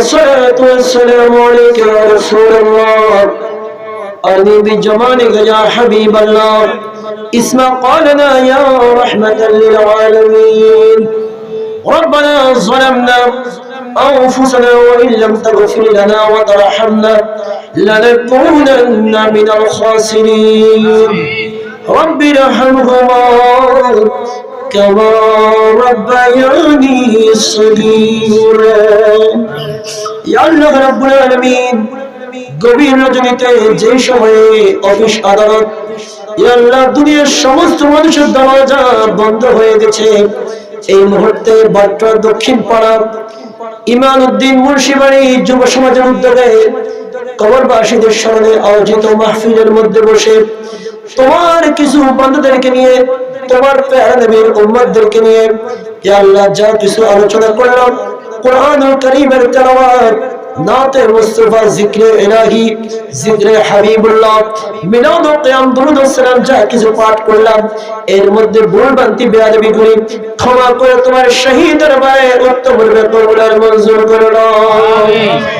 الصلاة والسلام عليك يا رسول الله. أرني بجمالك يا حبيب الله. اسمع قالنا يا رحمة للعالمين. ربنا ظلمنا أنفسنا وإن لم تغفر لنا وترحمنا لنكونن من الخاسرين. رب ارحمهما. كما ربياني صغيرا يا الله رب العالمين গভীর রজনীতে যে সময়ে অফিস আদালত ইয়া আল্লাহ দুনিয়ার সমস্ত মানুষের দরজা বন্ধ হয়ে গেছে এই মুহূর্তে বাট্রা দক্ষিণ পাড়া ইমান উদ্দিন মুন্সিবাড়ি যুব সমাজের উদ্যোগে কবরবাসীদের স্মরণে আয়োজিত মাহফিলের মধ্যে বসে তোমার কিছু বন্ধুদেরকে নিয়ে তোমার নবীর উম্মতদেরকে নিয়ে ইয়া আল্লাহ যা কিছু আলোচনা করলাম কোরআনুল কারীমের তেলাওয়াত, নাতে মুস্তাফা জিক্রে ইলাহি জিক্রে হাবিবুল্লাহ মিলাদ ও কিয়াম, দুরুদ ও সালাম যা কিছু পাঠ করলাম, এর মধ্যে ভুল ভ্রান্তি বেয়াদবি করি, ক্ষমা করে তোমার শহীদ দরবারে উত্তম রূপে কবুল মঞ্জুর করে নাও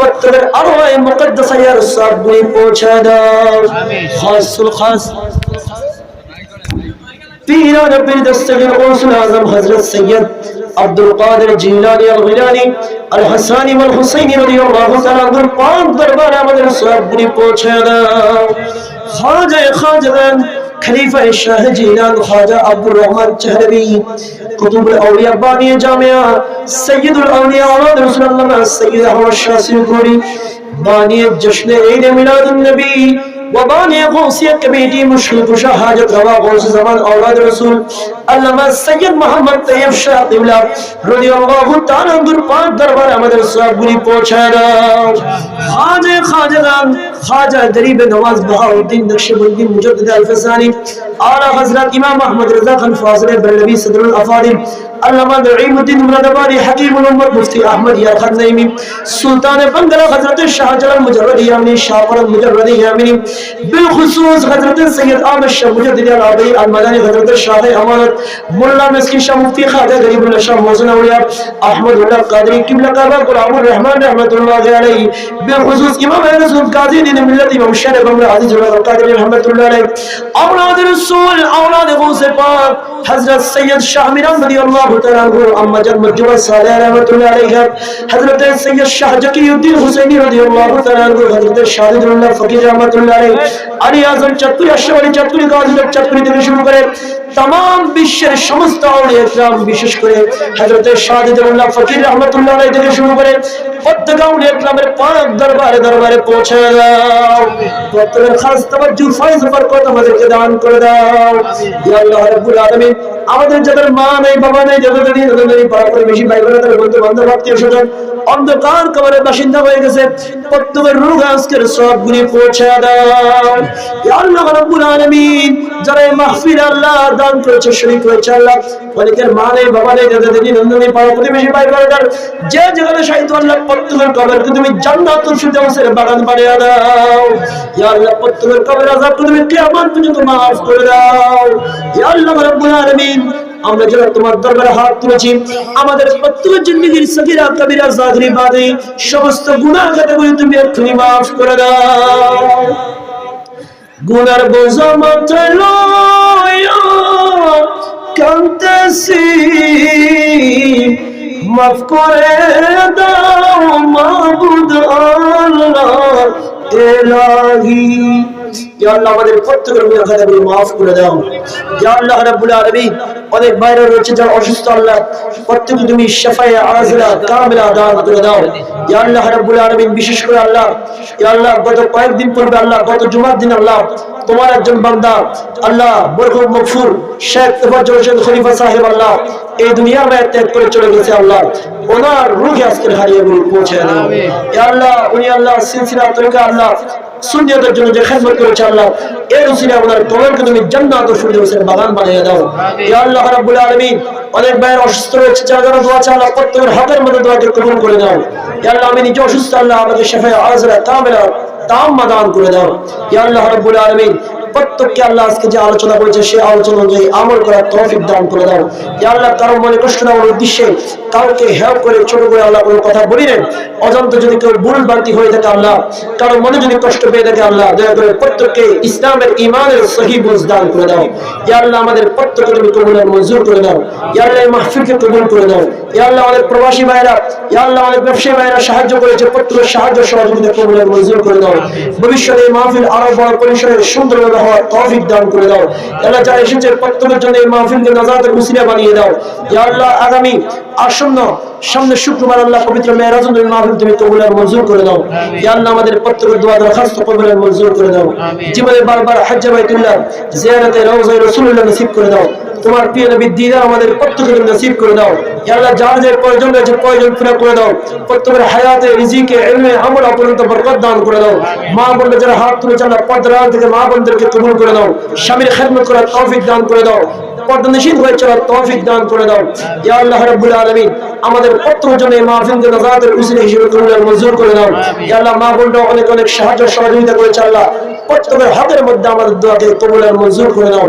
পত্রের আরওয়ায়ে মুকদ্দাসা ইয়া রাসূল গুলি পৌঁছে দাও। খাসুল খাস। পীরা নবীর Dastagir Ghausul Azam Hazrat Syed Abdul Qadir Jilani al Gilani al Hasani wal Husaini রাদিয়াল্লাহু তাআলা আনহুর পাক দরবারে আমাদের সবগুলি পৌঁছে দাও। খাজা খাজাদান খলিফা শাহ জিলান খাজা আব্দুর রহমান চাহরবি কুতুব আউলিয়া বানিয়ে জামিয়া, সৈয়দুল আউলিয়া আওলাদ রাসূলুল্লাহ, সৈয়দ আহমদ শাহ সিলকুরি বানিয়ে জশ্নে ঈদ মিলাদুন নবী وباني غوثية كميدي مشكل شهادة روا غوث زمان أولاد رسول علامة سيد محمد طيب شاه قبلة رضي الله تعالى عنه پاک دربار আমাদের সবগুলি পৌঁছায় না খাজা খাজাগান খাজা গরিব নওয়াজ বাহাউদ্দিন নকশবন্দি মুজাদ্দিদ আল ফসানি আলা হযরত ইমাম আহমদ রেজা খান ফাজলে বরেলভি সদরুল আফাদিল علامہ نعیم الدین مرادآبادی حکیم الامت مفتی أحمد یا خان نعیمی سلطان بنگلہ حضرت شاہ جلال مجرد یامنی شاہ فرد مجرد یامنی بالخصوص حضرت سید آمد شاہ مجدد العبی المدانی حضرت شاہ أمانت. مولا مسکی شاہ مفتی خواجہ غریب اللہ شاہ موزن اولیاء أحمد اللہ قادری قبلہ کعبہ غلام الرحمن رحمت اللہ علیہ بالخصوص إمام اہل سنت قاضی دین ملت امام شاہ بنگلہ عزیز اللہ قادری رحمت اللہ علیہ أولاد رسول أولاد غوث پاک حضرت سید شاہ میران رضی اللہ আনহু আম্মাজান মজমা সালে রহমাতুল্লাহ আলাইহা। হযরত সৈয়দ শাহ জাকিউদ্দিন হুসাইনি রাদিয়াল্লাহু তাআলা আনহু, হযরত শাহিদুল্লাহ ফকির রহমাতুল্লাহ আলাইহ, আলী আজম চাঁদপুরি, আশরাফ চাঁদপুরি গাজীপুর চাঁদপুরি থেকে শুরু করে तमाम বিশ্বের সমস্ত আউলিয়া کرام বিশেষ করে হযরত শাহিদুল্লাহ ফকির রহমাতুল্লাহ আলাইহ থেকে শুরু করে প্রত্যেক আউলিয়া کرامের পাক দরবারে দরবারে পৌঁছে দাও। প্রত্যেকের খাস তাওয়াজ্জু ফয়জ, বরকত আমাদেরকে দান করে দাও। ইয়া আল্লাহ রাব্বুল আলামিন আমাদের যাদের মা নেই, বাবা নেই, যাদের নেই যাদের নেই, পাড়া প্রতিবেশী ভাই বোনেদের বন্ধু বান্ধব, আত্মীয় স্বজন, অন্ধকার কবরের বাসিন্দা হয়ে গেছে। প্রত্যেকের রূহ আজকের সবগুলি পৌঁছে দাও। রাব্বুল যারা এই মাহফিল আল্লাহ দান করেছে আল্লাহ। অনেকের মা নেই, বাবা নেই, যাদের প্রতিবেশী ভাই যে যেখানে সাহিত্য আল্লাহ প্রত্যেকের তুমি জান্নাতুল ফিরদাউসের বাগান বানিয়ে দাও। ইয়া আল্লাহ প্রত্যেকের তুমি কিয়ামত পর্যন্ত maaf করে দাও। ইয়া আল্লাহ রাব্বুল আমরা যারা তোমার দরবারে হাত তুলেছি, আমাদের প্রত্যেক জিন্দগির সগিরা, কবিরা, জাগরি বাদে সমস্ত গুনাহ খাতাগুলি তুমি এক্ষুনি মাফ করে দাও। গুনার বোঝা লয়া কান্তেছি মাফ করে দাও মাবুদ আল্লাহ এলাহি। আল্লাহ আমাদের প্রত্যেকের গুনাহ খাতাগুলি মাফ করে দাও। আল্লাহ রাব্বুল আলামিন অনেক বাইরে রয়েছে যারা অসুস্থ আল্লাহ প্রত্যেকে তুমি শাফায়ে আজরা কামিলা দান করে দাও। আল্লাহ রাব্বুল আলামিন বিশেষ করে আল্লাহ আল্লাহ গত কয়েকদিন পূর্বে আল্লাহ গত জুমার দিন আল্লাহ তোমার একজন বান্দা আল্লাহ বরকত মগফুর শেখ তোফাজ্জল হোসেন খলিফা সাহেব আল্লাহ এই দুনিয়ার মায়ের ত্যাগ করে চলে গেছে আল্লাহ। ওনার রুহে আজকে হারিয়ে পৌঁছে দাও আল্লাহ উনি আল্লাহ সিলসিলা তরিকা আল্লাহ সুন্নিয়তের জন্য যে খেদমত করেছে আল্লাহ এর উসিলে আপনার কবরকে তুমি জান্নাত ও ফিরদৌসের বাগান বানিয়ে দাও। ইয়া আল্লাহ রাব্বুল আলামিন অনেক ভাইয়ের অসুস্থ রয়েছে যারা যারা দোয়া চায় আল্লাহ প্রত্যেকের হকের মধ্যে দোয়াকে কবুল করে দাও। ইয়া আল্লাহ আমি নিজে অসুস্থ আল্লাহ আমাকে শেফায়ে আজরা কামিলা তাম্মা দান করে দাও। ইয়া আল্লাহ রাব্বুল আলামিন প্রত্যেককে আল্লাহ আজকে যে আলোচনা করেছে সেই আলোচনা অনুযায়ী আমল করার তৌফিক দান করে দাও। ইয়া আল্লাহ কারও মনে কষ্ট নেওয়ার উদ্দেশ্যে কাউকে হেল্প করে ছোট করে আল্লাহ কোনো কথা বলিলেন অজান্ত যদি কেউ ভুল বাড়তি হয়ে থাকে আল্লাহ, কারও মনে যদি কষ্ট পেয়ে থাকে আল্লাহ, দয়া করে প্রত্যেককে ইসলামের ইমানের সহি বুঝ দান করে দাও। ইয়া আল্লাহ আমাদের প্রত্যেককে তুমি কবুলের মঞ্জুর করে দাও। ইয়া আল্লাহ এই মাহফিলকে কবুল করে দাও। ইয়া আল্লাহ আমাদের প্রবাসী ভাইরা ইয়া আল্লাহ আমাদের ব্যবসায়ী ভাইরা সাহায্য করেছে, প্রত্যেকের সাহায্য সহযোগিতা কবুলের মঞ্জুর করে দাও। ভবিষ্যতে এই মাহফিল আরও বড় পরিসরে সুন্দরভাবে হওয়ার তৌফিক দান করে দাও। আল্লাহ যারা এসেছে প্রত্যেকের জন্য এই মাহফিলকে নাজাতের উসিলা বানিয়ে দাও। ইয়া আল্লাহ আগামী আসন্ন সামনে শুক্রবার আল্লাহ পবিত্র মেহরাজুল মাহফিল তুমি কবুলের মঞ্জুর করে দাও। আল্লাহ আমাদের প্রত্যেকের দোয়া দরখাস্ত কবুলের মঞ্জুর করে দাও। জীবনে বারবার হজ্জ বাইতুল্লাহ জিয়ারতে রওজায়ে রাসূলুল্লাহ নসিব করে দাও। তোমার প্রিয় নবীর দিদার আমাদের প্রত্যেকের নসিব করে দাও। ইয়া আল্লাহ যার যে প্রয়োজন রয়েছে প্রয়োজন পুরো করে দাও। প্রত্যেকের হায়াতে রিজিকে ইলমে আমল অপরন্ত বরকত দান করে দাও। মা বোনরা যারা হাত আল্লাহ পর্দার আড়াল থেকে মা বোনদেরকে কবুল করে দাও। স্বামীর খেদমত করার তৌফিক দান করে দাও। পর্দানশীল হয়ে চলার তৌফিক দান করে দাও। ইয়া আল্লাহ রাব্বুল আলামিন, আমাদের প্রত্যেক জন্য এই মাহফিলকে উসিলা হিসেবে কবুলের মঞ্জুর করে দাও। ইয়া আল্লাহ, মা বোনরা অনেক অনেক সাহায্য সহযোগিতা করেছে আল্লাহ। প্রত্যেকের হাতের মধ্যে আমাদের দোয়াকে কবুলের মঞ্জুর করে দাও।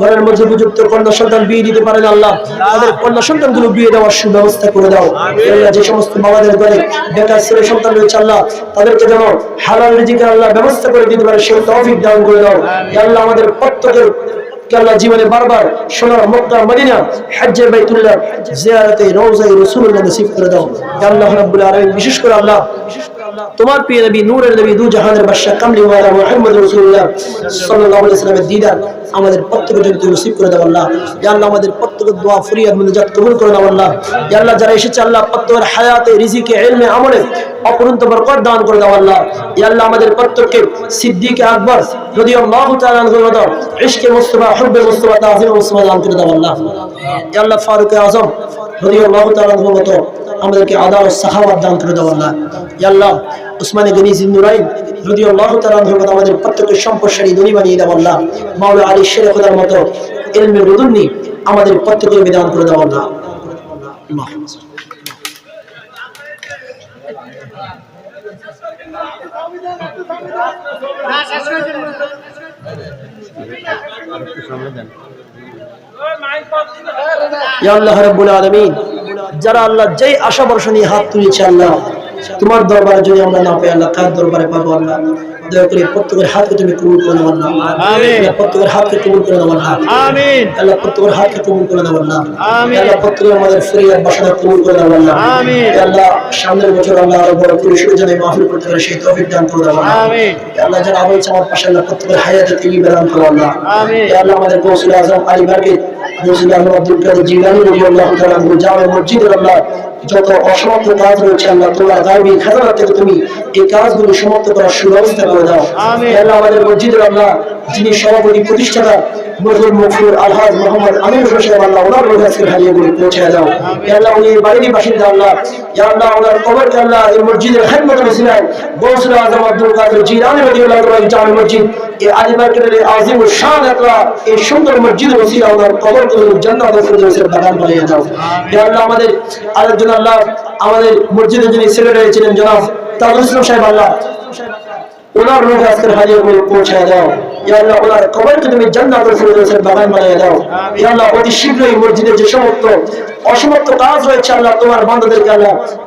ঘরের মধ্যে উপযুক্ত কন্যা সন্তান বিয়ে দিতে পারেন আল্লাহ, তাদের কন্যা সন্তানগুলো বিয়ে দেওয়ার সুব্যবস্থা করে দাও। যে সমস্ত বাবাদের ঘরে বেকার ছেলে সন্তান রয়েছে আল্লাহ, তাদেরকে যেন হালাল রিজিকের আল্লাহ ব্যবস্থা করে দিতে পারে, সেই তৌফিক দান করে দাও। আল্লাহ, আমাদের প্রত্যেকের জীবনে বারবার সোনার মক্কা, মদিনা হজ্জে বাইতুল্লাহ, জিয়ারতে রওজায়ে রাসূলুল্লাহ নসিব করে দাও। আল্লাহ রাব্বুল আলামিন, বিশেষ করে আল্লাহ তোমার প্রিয় নবী, নূরের নবী, দু জাহানের বাদশা কামলি ওয়ালা মুহাম্মদ রাসূলুল্লাহ সাল্লাল্লাহু আলাইহি ওয়াসাল্লামের দিদার, আমাদের প্রত্যেকের জন্য তুমি নসিব করে দাও আল্লাহ। ইয়া আল্লাহ, আমাদের প্রত্যেকের দোয়া, ফরিয়াদ, মুনাজাত কবুল করে দাও আল্লাহ। ইয়া আল্লাহ, যারা এসেছে আল্লাহ, প্রত্যেকের হায়াতে, রিজিকে, ইলমে, আমলে অপরন্ত বরকত দান করে দাও আল্লাহ। ইয়া আল্লাহ, আমাদের প্রত্যেককে সিদ্দিক আকবর রাদিয়াল্লাহু তাআলা আনহু দাও, ইশকে মুস্তাফা, হুব্বে মুস্তাফা তাজিম মুস্তাফা দান করে দাও আল্লাহ। ইয়া আল্লাহ, ফারুক আযম রাদিয়াল্লাহু তাআলা আনহু মতো আমাদেরকে আদা ও সাহাবাত দান করে দেওয়া আল্লাহ আল্লাহ উসমানে গনি জিন্নুরাইন রাদিয়াল্লাহু তাআলা আনহু আমাদের প্রত্যেকের সম্পদশালী ধনী বানিয়ে দাও আল্লাহ মাওলা আলী শের খোদার মতো ইলমে রুদুন্নি আমাদের প্রত্যেকের বিধান করে দাও আল্লাহ। আল্লাহুম্মা সাল্লি আল্লাহ রাব্বুল আলামিন যারা আল্লাহ যেই আশা ভরসা নিয়ে হাত তুলেছে আল্লাহ তোমার দরবারে যদি আমরা না পাই আল্লাহ কার দরবারে পাবো আল্লাহ? দয়া করে প্রত্যেকের হাতকে তুমি কবুল করে প্রত্যেকের হাতকে কবুল করে নাও আল্লাহ। আল্লাহ প্রত্যেকের হাতকে কবুল করে নাও আল্লাহ। আমিন। আল্লাহ প্রত্যেকের আমাদের ফরিয়াদ বাসনা কবুল করে আল্লাহ। সামনের বছর আল্লাহ আরও বড় পরিসরে যেন মাহফিল করতে পারে সেই তৌফিক দান করে আল্লাহ। আমার পাশে আল্লাহ প্রত্যেকের হায়াতে তিনি বেলান করো আল্লাহ। আমাদের আজম বার্গে গৌসুল আজম আব্দুল কাদের জিলানি রাদিয়াল্লাহু তাআলা আনহু জামে মসজিদের আল্লাহ যত অসমাপ্ত কাজ রয়েছে আল্লাহ তোমার গায়বী খাজানা থেকে তুমি এই কাজগুলো সমাপ্ত করার সুব্যবস্থা করে দাও। আল্লাহ আমাদের মসজিদের আল্লাহ যিনি সভাপতি প্রতিষ্ঠাতা মকফুর আলহাজ মোহাম্মদ আমির হোসেন আল্লাহ ওনার রোজ আজকে হারিয়ে পৌঁছে আল্লাহ, উনি আল্লাহ, ওনার আল্লাহ এই মসজিদের আজম আব্দুল কাদের মসজিদ। এই আল্লাহ, আমাদের আল্লাহ, আমাদের মসজিদের যিনি ছিলেন ওনার রোগ আজকের করে পৌঁছে দাও আল্লাহ অতি শীঘ্রই মসজিদের যে সমস্ত অসমাপ্ত কাজ রয়েছে আল্লাহ তোমার বান্দাদেরকে আল্লাহ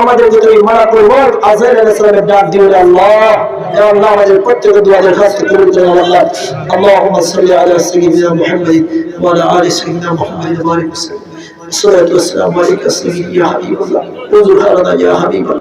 আমাদেরকে তুমি মালাকুল মউত আজরাইল আলাইহিস সালামের ডাক দিও না আল্লাহ ইয়া আল্লাহ আমাদের প্রত্যেকের দোয়া দরখাস্ত কবুল করে নাও আল্লাহ اللهم صل على سيدنا محمد وعلى ال سيدنا محمد وبارك وسلم الصلاه والسلام عليك سيدي يا حبيب الله انظر هذا يا حبيب الله